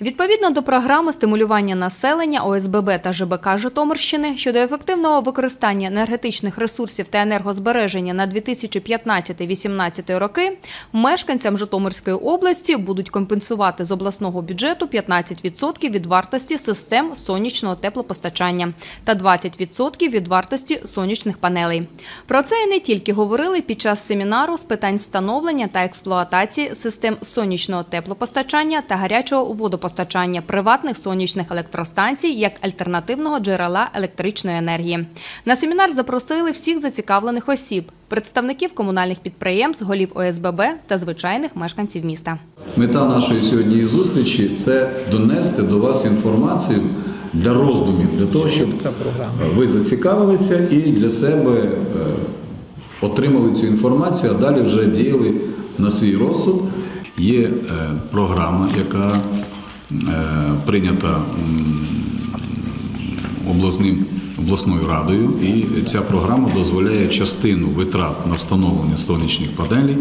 Відповідно до програми стимулювання населення ОСББ та ЖБК Житомирщини щодо ефективного використання енергетичних ресурсів та енергозбереження на 2015-2018 роки, мешканцям Житомирської області будуть компенсувати з обласного бюджету 15% від вартості систем сонячного теплопостачання та 20% від вартості сонячних панелей. Про це і не тільки говорили під час семінару з питань встановлення та експлуатації систем сонячного теплопостачання та гарячого водопостачання приватних сонячних електростанцій як альтернативного джерела електричної енергії. На семінар запросили всіх зацікавлених осіб, представників комунальних підприємств, голів ОСББ та звичайних мешканців міста. Мета нашої сьогодні зустрічі це донести до вас інформацію для роздумів, для того, щоб ви зацікавилися і для себе е, отримали цю інформацію, а далі вже діяли на свій розсуд. Є е, програма, яка прийнята обласним обласною радою, і ця програма дозволяє частину витрат на встановлення сонячних панелей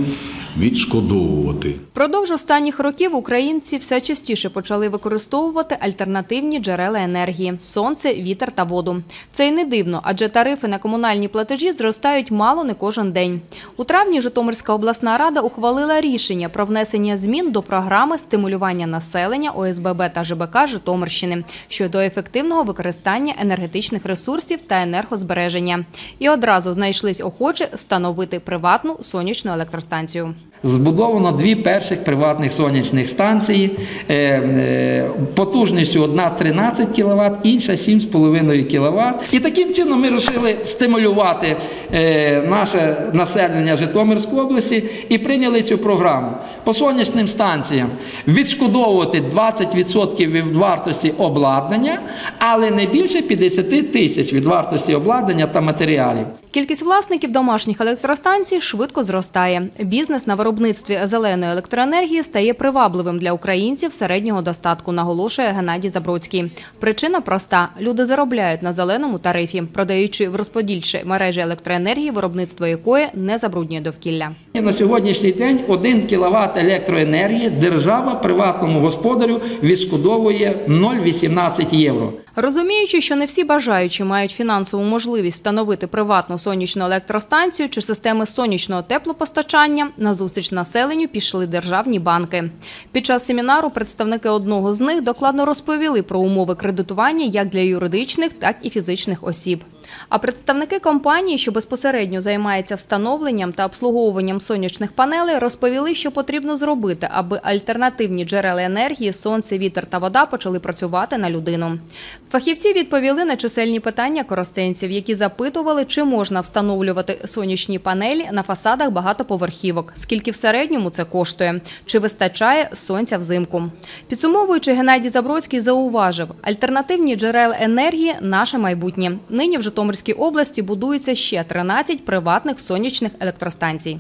відшкодовувати. Продовж останніх років українці все частіше почали використовувати альтернативні джерела енергії сонце, вітер та воду. Це й не дивно, адже тарифи на комунальні платежі зростають мало не кожен день. У травні Житомирська обласна рада ухвалила рішення про внесення змін до програми стимулювання населення ОСББ та ЖБК Житомирщини щодо ефективного використання енергетичних ресурсів та енергозбереження. І одразу знайшлись охочі встановити приватну сонячну електростанцію. Збудовано дві перших приватних сонячних станції е, е, потужністю одна 13 кВт, інша 7,5 кВт. І таким чином ми вирішили стимулювати е, наше населення Житомирської області і прийняли цю програму. По сонячним станціям відшкодовувати 20% від вартості обладнання, але не більше 50 тисяч від вартості обладнання та матеріалів. Кількість власників домашніх електростанцій швидко зростає. Бізнес на виробництві зеленої електроенергії стає привабливим для українців середнього достатку, наголошує Геннадій Забродський. Причина проста: люди заробляють на зеленому тарифі, продаючи в розподільчі мережі електроенергії, виробництво якої не забруднює довкілля. На сьогоднішній день 1 кВт електроенергії держава приватному господарю відшкодовує 0,18 євро. Розуміючи, що не всі бажаючі мають фінансову можливість встановити приватну сонячну електростанцію чи системи сонячного теплопостачання, на зустріч населенню пішли державні банки. Під час семінару представники одного з них докладно розповіли про умови кредитування як для юридичних, так і фізичних осіб. А представники компанії, що безпосередньо займаються встановленням та обслуговуванням сонячних панелей, розповіли, що потрібно зробити, аби альтернативні джерела енергії сонце, вітер та вода почали працювати на людину. Фахівці відповіли на чисельні питання коростенців, які запитували, чи можна встановлювати сонячні панелі на фасадах багатоповерхівок, скільки в середньому це коштує, чи вистачає сонця взимку. Підсумовуючи, Геннадій Забродський зауважив, альтернативні джерела енергії наше майбутнє. Нині в Житомирській області будується ще 13 приватних сонячних електростанцій.